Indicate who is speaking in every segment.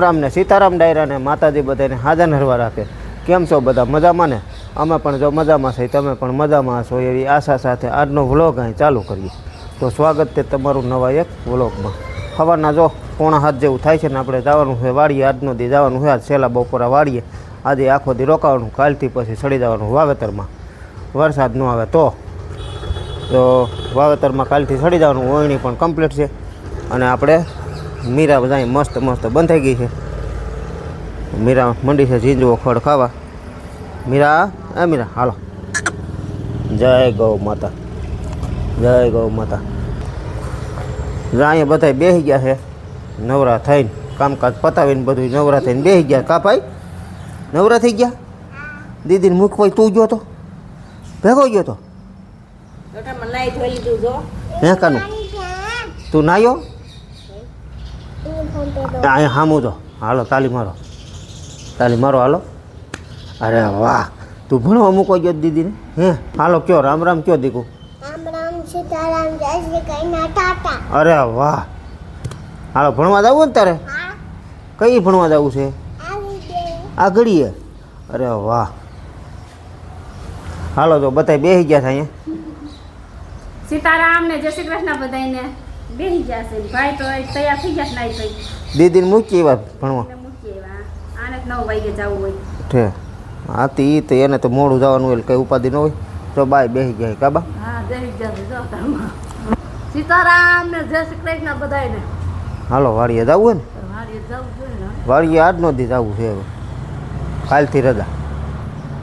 Speaker 1: રામ સીતારામ ડાયરાને માતાજી બધાને હાજર હરવા રાખે. કેમ છો બધા? મજામાં ને? અમે પણ જો મજામાં છે તમે પણ મજામાં છો એવી આશા સાથે આજનો વ્લોગ અહીં ચાલુ કરીએ. તો સ્વાગત છે તમારું નવા એક વ્લોગમાં. સવારના જો પોણા હાથ જેવું થાય છે ને આપણે જવાનું છે વાડીએ, આજનો દી જવાનું છે, આજ છેલ્લા બપોરા વાડીએ આજે આખો દી રોકાવાનું, કાલથી પછી ચડી જવાનું વાવેતરમાં. વરસાદ ન આવે તો. તો વાવેતરમાં કાલથી ચડી જવાનું, ઓયણી પણ કમ્પ્લીટ છે. અને આપણે મીરા બધા મસ્ત મસ્ત બંધાઈ ગઈ છે. મીરા મંડી છે ઝીંજવો ખડ ખાવા. મીરા એ મીરા હાલો. જય ગૌ માતા. જય ગૌ માતા. અહીંયા બધા બેસી ગયા છે. નવરા થઈને કામકાજ પતાવીને બધું નવરા થઈને બેસી ગયા. કા ભાઈ? નવરા થઈ ગયા? દીદીને મૂકવાય તું ગયો તો? ભેગો ગયો તો? હે કાનું? તું નાયો? અહીંયા હામું તો. હાલો તાલી મારો. તાલી મારો હાલો. અરે વાહ તું ભણવા મૂકવા ગયો દીદીને? હે? હાલો કયો રામ રામ કયો દીકુ?
Speaker 2: રામ રામ સીતારામ જય શ્રી કૃષ્ણ ટાટા.
Speaker 1: અરે વાહ. હાલો ભણવા જવું ને તારે? કઈ ભણવા જવું છે? આગળીએ? અરે વાહ. હાલો તો બધાય બેસી ગયા છે અહીંયા.
Speaker 3: સીતારામ ને જય શ્રી કૃષ્ણ બધાને બેસી જશે ભાઈ તો તૈયાર થઈ જશે નાઈ ધોઈ.
Speaker 1: દીદીને મૂકી એવા ભણવા.
Speaker 3: એટલે મૂકી એવા. આને નવ વાગે જવું હોય.
Speaker 1: છે હાથી ઈ તો એને તો મોડું જવાનું હોય એટલે કઈ ઉપાધિ ન હોય. તો બાય બેસી ગયા કાબા
Speaker 3: હા બેસી જશે જો સીતારામ ને જય શ્રી કૃષ્ણ બધાને
Speaker 1: હાલો વાડીએ જવું હોય ને?
Speaker 3: મારી જવું જોઈએ ને
Speaker 1: વાડીએ આજનો દી જવું છે હવે. કાલથી રજા.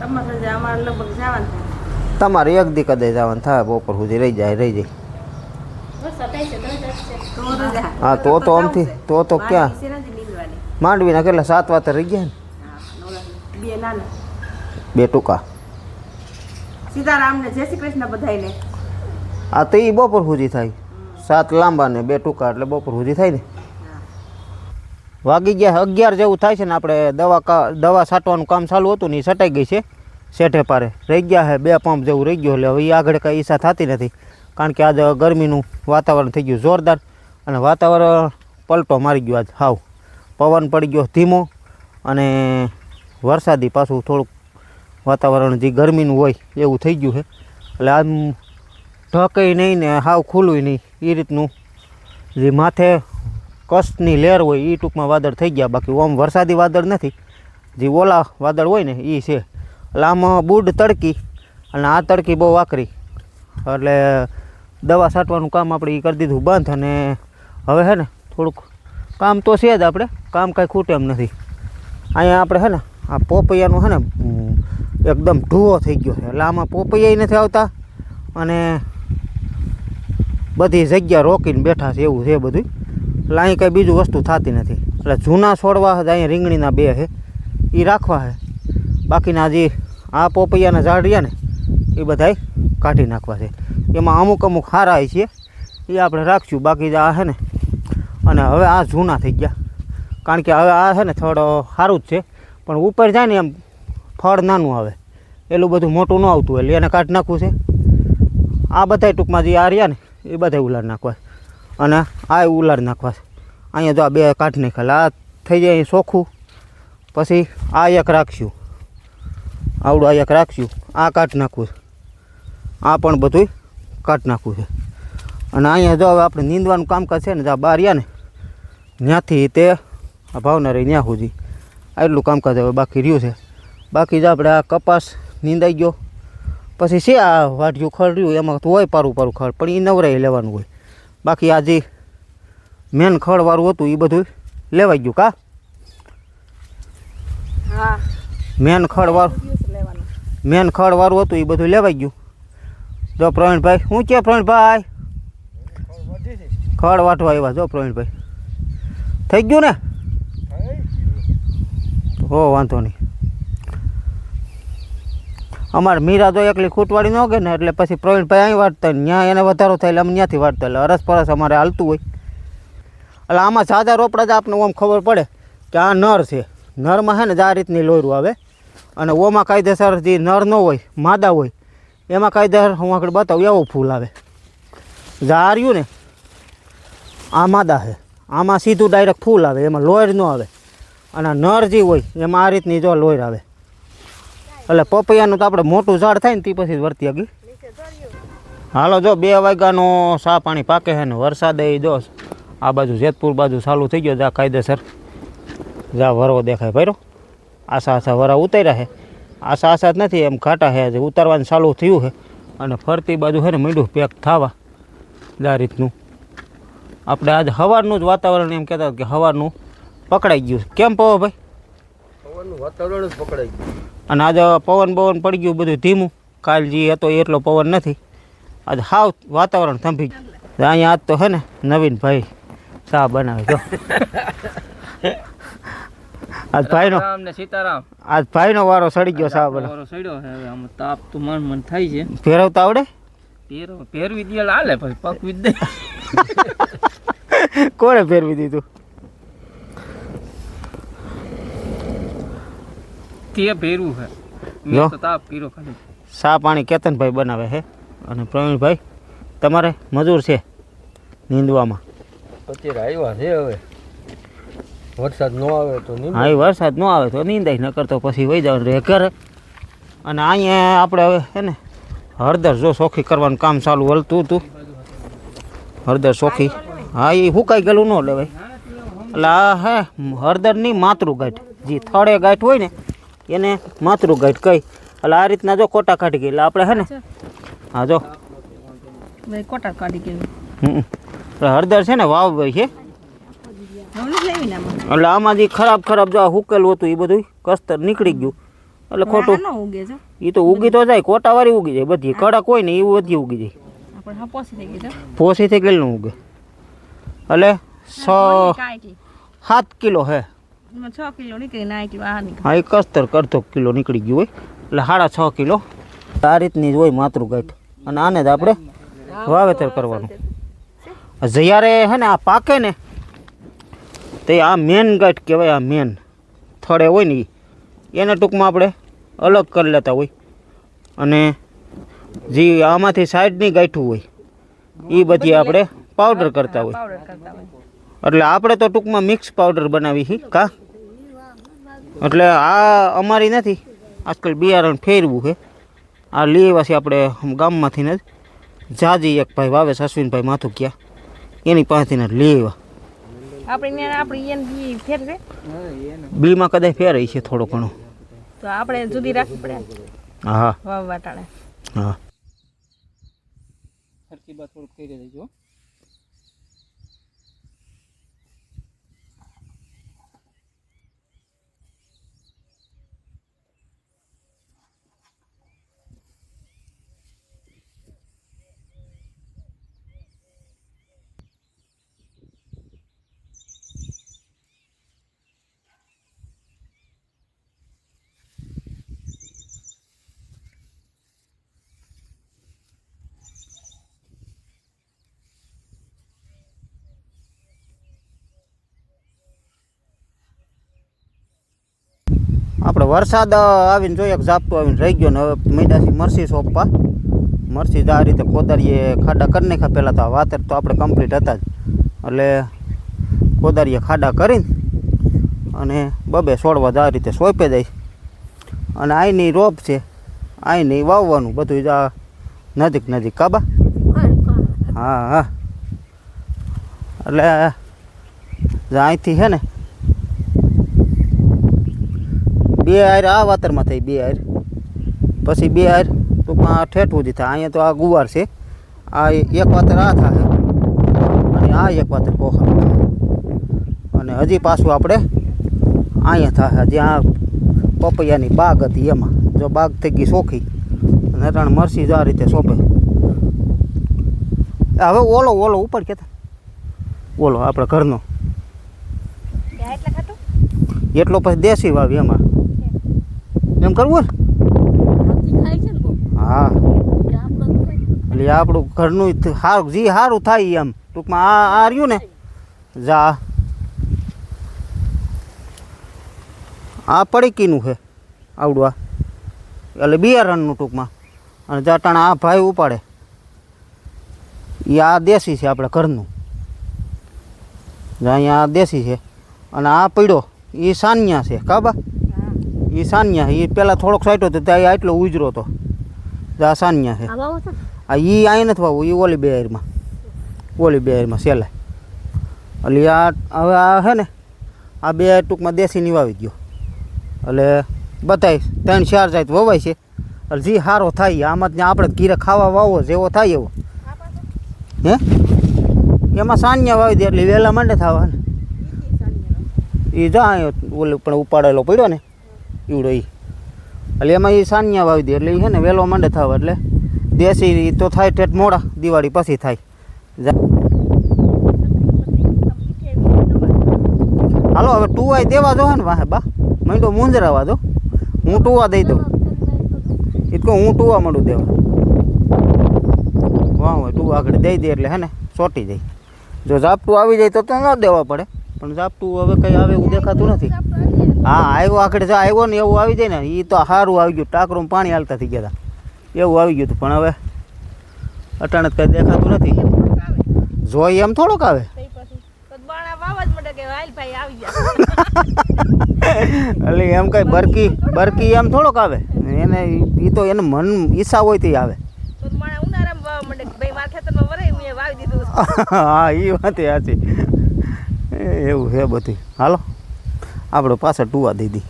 Speaker 3: તમારે જે અમારે લગભગ જવાનું
Speaker 1: તમારે એક દી કદાચ જવાનું થાય બપોર સુધી રહી જાય રહી જાય
Speaker 3: વરસાદ થાય છે તો જશે. તો રજા.
Speaker 1: હા તો તો આમથી તો તો ક્યાં? માંડવીના કેટલા સાત વાતે રહી ગયા ને?
Speaker 3: બે નાના
Speaker 1: બે ટૂંકા.
Speaker 3: સીતારામ ને જય શ્રી કૃષ્ણ બધાને
Speaker 1: આ તો એ બપોર સુધી થાય. સાત લાંબા ને બે ટૂંકા એટલે બપોર સુધી થાય ને? વાગી ગયા અગિયાર જેવું થાય છે ને આપણે દવા દવા છાંટવાનું કામ ચાલુ હતું ને એ છટાઈ ગઈ છે. શેઠે પારે. રહી ગયા હે બે પંપ જેવું રહી ગયો એટલે હવે એ આગળ કાંઈ ઈચ્છા થતી નથી. કારણ કે આજે ગરમીનું વાતાવરણ થઈ ગયું જોરદાર અને વાતાવરણ પલટો મારી ગયો આજ હાવ. પવન પડી ગયો ધીમો અને વરસાદી પાછું થોડુંક વાતાવરણ જે ગરમીનું હોય એવું થઈ ગયું છે. એટલે આમ ઢકે નહીં ને હાવ ખુલ્લું નહીં. એ રીતનું જે માથે કષ્ટની લહેર હોય એ ટૂંકમાં વાદળ થઈ ગયા. બાકી ઓમ વરસાદી વાદળ નથી. જે ઓલા વાદળ હોય ને એ છે. એટલે આમ બુડ તડકી અને આ તડકી બહુ આકરી એટલે દવા છાંટવાનું કામ આપણે એ કરી દીધું બંધ અને હવે હે ને થોડુંક કામ તો છે જ આપણે, કામ કાંઈ ખૂટે એમ નથી. અહીંયા આપણે છે ને, આ પોપૈયાનું છે ને એકદમ ઢૂવો થઈ ગયો છે. એટલે આમાં પોપૈયા નથી આવતા અને બધી જગ્યા રોકીને બેઠા છે, એવું છે બધું એટલે અહીં કંઈ બીજું વસ્તુ થતી નથી. એટલે જૂના છોડવા છે અહીંયા રીંગણીના બે છે. એ રાખવા છે બાકીના જે આ પોપૈયાના ઝાડ રહ્યા ને, એ બધાય કાઢી નાખવા છે. એમાં અમુક અમુક હારા છે, એ આપણે રાખશું. બાકી આ છે ને, અને હવે આ જૂના થઈ ગયા. કારણ કે હવે આ છે ને થોડો સારું જ છે. પણ ઉપર જાય ને એમ ફળ નાનું આવે. એટલું બધું મોટું ન આવતું એટલે એને કાઢી નાખવું છે. આ બધાય ટૂંકમાં જે આ રહ્યા ને, એ બધાય ઉલાડ નાખવા. અને આ ઉલાડ નાખવા અહીંયા જો આ બે કાઢી નાખેલા. આ થઈ જાય ચોખ્ખું. પછી આ એક રાખશું. આવડું આ એક રાખશું. આ કાઢી નાખવું આ પણ બધું કાઢી નાખવું છે. અને અહીંયા જો હવે આપણે નીંદવાનું કામકાજ છે ને જ્યાં બહાર રહ્યા ને ત્યાંથી તે આ ભાવનારી ત્યાં સુધી. આટલું કામકાજ હવે બાકી રહ્યું છે. બાકી જ આપણે આ કપાસ નીંદાઈ ગયો. પછી છે આ વાઢિયું ખડ રહ્યું એમાં તો હોય પારું પારું ખડ પણ એ નવરાઈ લેવાનું હોય. બાકી આ જે મેન ખડવાળું હતું એ બધું લેવાઈ ગયું કા?
Speaker 3: હા.
Speaker 1: મેન ખડવાળું મેન ખડવાળું હતું એ બધું લેવાઈ ગયું. જો પ્રવીણભાઈ, શું કે પ્રવીણભાઈ? ખડ વાટવા આવ્યા જો પ્રવીણભાઈ. થઈ ગયું ને? હો, વાંધો નહીં. અમારે મીરા તો એકલી ખૂટવાડી ન ગઈ ને, એટલે પછી પ્રવીણભાઈ અહીં વાટતા ત્યાં એને વધારો થાય એટલે અમે ત્યાંથી વાટતા એટલે અરસ પરસ અમારે હાલતું હોય. એટલે આમાં સાદા રોપડા જ આપણને આમ ખબર પડે કે આ નર છે. નરમાં છે ને જ આ રીતની લોયરું આવે. અને ઓમાં કાયદેસર જે નર ન હોય, માદા હોય એમાં કાયદેસર હું આગળ બતાવું એવો ફૂલ આવે. ઝાર્યું ને આ માદા છે આમાં સીધું ડાયરેક્ટ ફૂલ આવે, એમાં લોયર ન આવે. અને નર જે હોય, એમાં આ રીતની જો લોહી આવે. એટલે પપૈયાનું તો આપણે મોટું ઝાડ થાય ને, તે પછી વર્તી આગી. હાલો જો, બે વાગ્યાનો સા પાણી પાકે છે ને, વરસાદ એ જો, આ બાજુ જેતપુર બાજુ ચાલુ થઈ ગયો જા કાયદેસર. જા, વરવો દેખાય, ભર્યો. આશા આશા વરા ઉતાર્યા છે આશા આશા જ નથી એમ ઘાટા છે હજી ઉતારવાનું ચાલુ થયું છે અને ફરતી બાજુ છે ને મીંડું પેક થવા. આ રીતનું આપણે આજ સવારનું જ વાતાવરણ એમ કહેતા કે સવારનું પકડાઈ ગયું કેમ પવો ભાઈ?
Speaker 4: પવનનું વાતાવરણ જ પકડાઈ ગયું.
Speaker 1: અને આજે પવન બવન પડી ગયું બધું ધીમું. કાલ જે હતો એટલો પવન નથી. આજે હાવ વાતાવરણ થંભી ગયું. અહીંયા આજ તો છે ને નવીનભાઈ ચા બનાવે. જો. આજ ભાઈનો
Speaker 4: રામ ને સીતારામ.
Speaker 1: આજ ભાઈનો વારો સડી ગયો સાહેબ
Speaker 4: વારો સડ્યો છે. હવે આમ તાપ તો મન મન થાય છે.
Speaker 1: ફેરવતા આવડે?
Speaker 4: ફેરવ પેરવી દે હાલે પછી પકવી દે.
Speaker 1: કોણે ફેરવી દીધું?
Speaker 4: તે ફેરવું છે. મેં તો તાપ પીરો ખાલી.
Speaker 1: સા પાણી કેતનભાઈ બનાવે છે અને પ્રવીણભાઈ તમારે મજૂર છે નીંદવામાં.
Speaker 4: અત્યારે આવ્યા છે હવે. વરસાદ ન આવે તો નહીં
Speaker 1: હા એ વરસાદ ન આવે તો નીંદાય ન કરતો પછી વહી જવાનું રહે ઘરે. અને અહીંયા આપણે હવે હે ને હળદર જો સોખી કરવાનું કામ ચાલુ હલતું હતું. હળદર સોખી. હા એ હુકાઈ ગયેલું ન લેવાય. એટલે આ હે હળદરની માતૃ ગાંઠ જે થળે ગાંઠ હોય ને એને માતૃ ગાંઠ કહી. એટલે આ રીતના જો કોટા કાઢી ગઈ એટલે આપણે હે ને. હા જો.
Speaker 3: કોટા કાઢી ગયું
Speaker 1: હળદર છે ને વાવ છે. એટલે આમાં. જે ખરાબ ખરાબ જો ઉકેલું હુકેલું હતું એ બધું કસ્તર નીકળી ગયું. એટલે ખોટું. એ તો ઉગી તો જાય કોટાવાળી ઉગી જાય બધી. કડક હોય ને એવું બધી ઉગી જાય.
Speaker 3: પોસી થઈ
Speaker 1: ગયેલું ઉગે. એટલે છ સાત કિલો હે. હા એ કસ્તર કરતો કિલો નીકળી ગયું હોય. એટલે સાડા છ કિલો. આ રીતની જ હોય માતૃગાંઠ. અને આને જ આપણે વાવેતર કરવાનું. જ્યારે હે ને આ પાકે ને તે આ મેન ગાંઠ કહેવાય, આ મેન થડે હોય ને. એને ટૂંકમાં આપણે અલગ કરી લેતા હોય. અને જે આમાંથી સાઈડની ગાંઠું હોય એ બધી આપણે પાવડર કરતા હોય. એટલે આપણે તો ટૂંકમાં મિક્સ પાવડર બનાવી છીએ કા? એટલે આ અમારી નથી. આજકાલ બિયારણ ફેરવું છે આ છે આપણે ગામમાંથી ને જાજી એક ભાઈ વાવે અશ્વિનભાઈ માથુકિયા એની પાસેથી ને લેવા.
Speaker 3: આપણે આપણી એને બી ફેર છે.
Speaker 1: બિલમાં કદાચ ફેરાય છે થોડો ઘણો.
Speaker 3: તો આપણે જુદી રાખવી પડે.
Speaker 1: હા.
Speaker 3: વાવવા ટાણે.
Speaker 1: હા.
Speaker 4: સરખી બાદ થોડુંક કરી દેજો
Speaker 1: આપણે વરસાદ આવીને જોઈએ ઝાપટું આવીને રહી ગયો ને, હવે મીંડાથી મરસી સોંપવા. મરસી જ આ રીતે કોદારીએ ખાડા કરી નાખ્યા પહેલાં તો વાતર તો આપણે કમ્પ્લીટ હતા જ. એટલે કોદારીએ ખાડા કરીને અને બબે છોડવા જ આ રીતે સોંપે જાય. અને આઈની રોપ છે, આઈની વાવવાનું બધું જ આ નજીક નજીક કાબા હા હા. એટલે અહીંથી છે ને બે હાર આ વાતરમાં થઈ બે હાર. પછી બે હાર ટૂંકમાં ઠેઠવું જ થાય. અહીંયા તો આ ગુવાર છે. આ એક વાતર આ થાય. અને આ એક વાતર પોખર અને હજી પાછું આપણે અહીંયા થાય. જ્યાં પપૈયાની બાગ હતી એમાં. જો બાગ થઈ ગઈ સોખી અને ત્રણ મરસી જ આ રીતે સોંપે. હવે ઓલો ઓલો ઉપર કેતા. ઓલો આપણે ઘરનો.
Speaker 3: એટલો
Speaker 1: પછી દેશી વાવી એમાં. એમ કરવું હા. એટલે આપણું ઘરનું સારું જે સારું થાય એમ. ટૂંકમાં આ આ રહ્યું ને. જા. આ પડીકીનું છે આવડું આ એટલે બિયારણનું ટૂંકમાં. અને જાટાણા આ ભાઈ ઉપાડે. એ આ દેશી છે આપણે ઘરનું. અહીંયા આ દેશી છે. અને આ પીડો એ સાનિયા છે. કાબા એ સાનિયા એ પહેલાં થોડોક સાઈટો હતો ત્યાં આટલો ઉજરો હતો. આ સાનિયા છે.
Speaker 3: આ
Speaker 1: એ અહીં નથી વાવું એ ઓલી બેરમાં. ઓલી બેરમાં સેલે એટલે આ હવે આ છે ને આ બે ટૂંકમાં દેશીની વાવી ગયો. એટલે બતાવીશ ત્રણ ચાર જાત વવાય છે. એટલે જે સારો થાય આમાં ત્યાં આપણે કીરે ખાવા વાવો જેવો થાય એવો. હે? એમાં સાનિયા વાવી દે એટલે વહેલા માંડે થવા ને. એ જા ઓલું પણ ઉપાડેલો પડ્યો ને. ઈવડો એ એટલે એમાં એ સાનિયા વાવી દે, એટલે એ છે ને વહેલો માંડે થવા, એટલે દેશી તો થાય ઠેઠ મોડા, દિવાળી પછી થાય. હાલો, હવે ટુવાય દેવા દો ને વાહે, બા. મંડો મૂંઝરાવા દો. હું ટુવા દઈ દઉં. એટલું હું ટુવા મળું દેવા. વાહ, ટુવા આગળ દઈ દે એટલે હે ને, ચોટી જાય. જો ઝાપટું આવી જાય તો તો ન દેવા પડે. પણ ઝાપટું હવે કંઈ આવે એવું દેખાતું નથી. હા આવ્યો આખડે જો આવ્યો ને એવું આવી જાય ને એ તો સારું આવી ગયું. ટાકરું પાણી હાલતા થઈ ગયા હતા એવું આવી ગયું હતું પણ હવે અટાણે કંઈ દેખાતું નથી. જોઈ એમ થોડોક આવે. એટલે એમ કઈ બરકી બરકી એમ થોડોક આવે. એને એ તો એને મન ઈચ્છા હોય તે આવે. હા એ વાત સાચી. એવું છે બધી હાલો, આપણે પાછળ ટુવા દીધી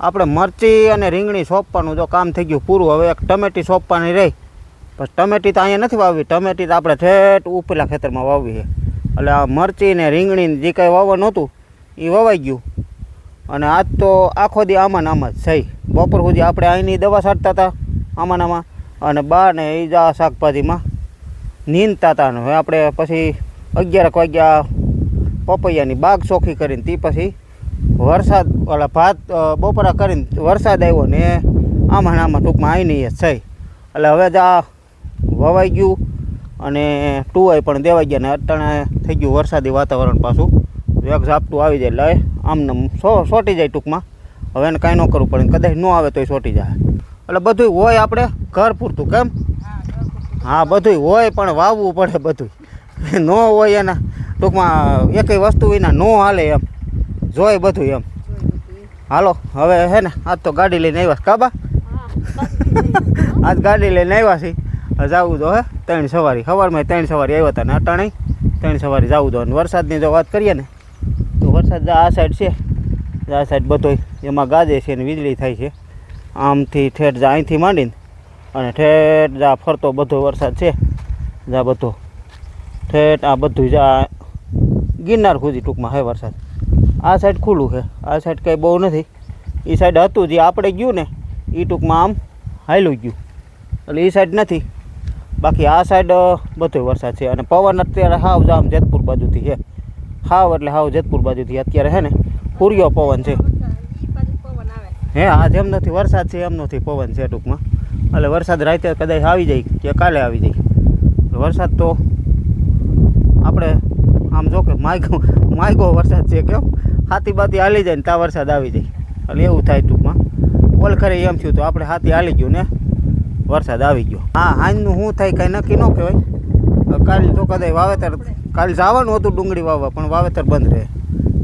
Speaker 1: આપણે મરચી અને રીંગણી સોંપવાનું જો કામ થઈ ગયું પૂરું. હવે એક ટમેટી સોંપવાની રહી. બસ ટમેટી તો અહીંયા નથી વાવવી. ટમેટી તો આપણે ઠેઠ ઉપલા ખેતરમાં વાવવી છે. એટલે આ મરચી ને રીંગણી જે કાંઈ વાવવાનું હતું એ વવાઈ ગયું. અને આજ તો આખો દી આમાં આમાં જ સહી બપોર સુધી આપણે અહીંની દવા છાંટતા હતા, આમાં આમાં. અને બા ને એ જ શાકભાજીમાં નીંદતા હતા. ને હવે આપણે પછી અગિયારક વાગ્યા પપૈયાની બાગ ચોખ્ખી કરીને તે પછી વરસાદ ઓલા ભાત બપોરા કરીને વરસાદ આવ્યો ને આમાં આમાં ટૂંકમાં આવીને જ થઈ. એટલે હવે જ આ વવાઈ ગયું અને ટુવાઈ પણ દેવાઈ ગયા ને અટાણે થઈ ગયું વરસાદી વાતાવરણ પાછું. વેગ ઝાપટું આવી જાય એટલે આમને આમ સો સોટી જાય ટૂંકમાં. હવે એને કાંઈ ન કરવું પડે કદાચ ન આવે તોય સોટી જાય. એટલે બધું હોય આપણે ઘર પૂરતું કેમ? હા બધું હોય પણ વાવવું પડે બધું ન હોય એના. ટૂંકમાં એકેય વસ્તુ વિના ન હાલે એમ. જોઈ બધું એમ. હાલો, હવે હે ને, આજ તો ગાડી લઈને આવ્યા છે. કાબા આજ ગાડી લઈને આવ્યા છીએ. જવું તો હે, ત્રણ સવારી. સવારમાં ત્રણ સવારી આવ્યા હતા ને અટાણે. ત્રણ સવારી જવું જો અને વરસાદની જો વાત કરીએ ને, તો વરસાદ આ સાઈડ છે. આ સાઈડ બધોય એમાં ગાજે છે ને વીજળી થાય છે. આમથી ઠેઠ જા અહીંથી માંડીને, અને ઠેઠ જા ફરતો બધો વરસાદ છે. જા બધો. ઠેઠ આ બધું આ ગિરનાર સુધી ટૂંકમાં હે વરસાદ. આ સાઈડ ખુલ્લું છે. આ સાઈડ કંઈ બહુ નથી. એ સાઈડ હતું જે આપણે ગયું ને એ ટૂંકમાં આમ હાલ્યું ગયું. એટલે એ સાઈડ નથી. બાકી આ સાઈડ બધો વરસાદ છે. અને પવન અત્યારે હાવ જામ જેતપુર બાજુથી છે. હાવ એટલે હાવ જેતપુર બાજુથી અત્યારે છે ને પૂર્યો પવન છે. હે આ જેમ નથી, વરસાદ છે એમ નથી, પવન છે ટૂંકમાં. એટલે વરસાદ રાતે કદાચ આવી જાય કે કાલે આવી જાય. વરસાદ તો આપણે આમ જો કે માયગો માયગો વરસાદ છે કેમ હાથી બાતી હાલી જાય ને ત્યાં વરસાદ આવી જાય. એટલે એવું થાય ટૂંકમાં. ઓલખરે એમ થયું તો આપણે હાથી હાલી ગયું ને વરસાદ આવી ગયો. હા, હાંજનું શું થાય કાંઈ નક્કી ન કહેવાય. કાલે તો કદાચ વાવેતર, કાલે જવાનું હતું ડુંગળી વાવવા, પણ વાવેતર બંધ રહે.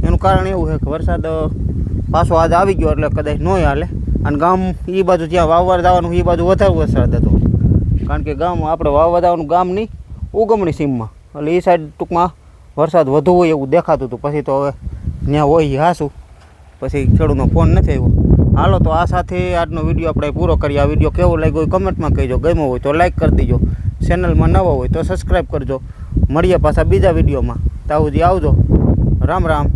Speaker 1: એનું કારણ એવું છે કે વરસાદ પાછો આજ આવી ગયો એટલે કદાચ ન હાલે. અને ગામ એ બાજુ જ્યાં વાવવા જવાનું એ બાજુ વધારે વરસાદ હતો. કારણ કે ગામ, આપણે વાવવા જવાનું ગામ નહીં, ઉગમણી સીમમાં. એટલે એ સાઈડ ટૂંકમાં વરસાદ વધુ હોય એવું દેખાતું હતું. પછી તો હવે ત્યાં હોય હાસું. પછી ખેડૂતનો ફોન નથી આવ્યો. હાલો તો આ સાથે આજનો વીડિયો આપણે પૂરો કરીએ. આ વીડિયો કેવો લાગ્યો હોય કમેન્ટમાં કહેજો. ગમ્યો હોય તો લાઈક કરી દેજો. ચેનલમાં નવો હોય તો સબસ્ક્રાઈબ કરજો. મળીએ પાછા બીજા વિડીયોમાં તાવું આવજો. રામ રામ.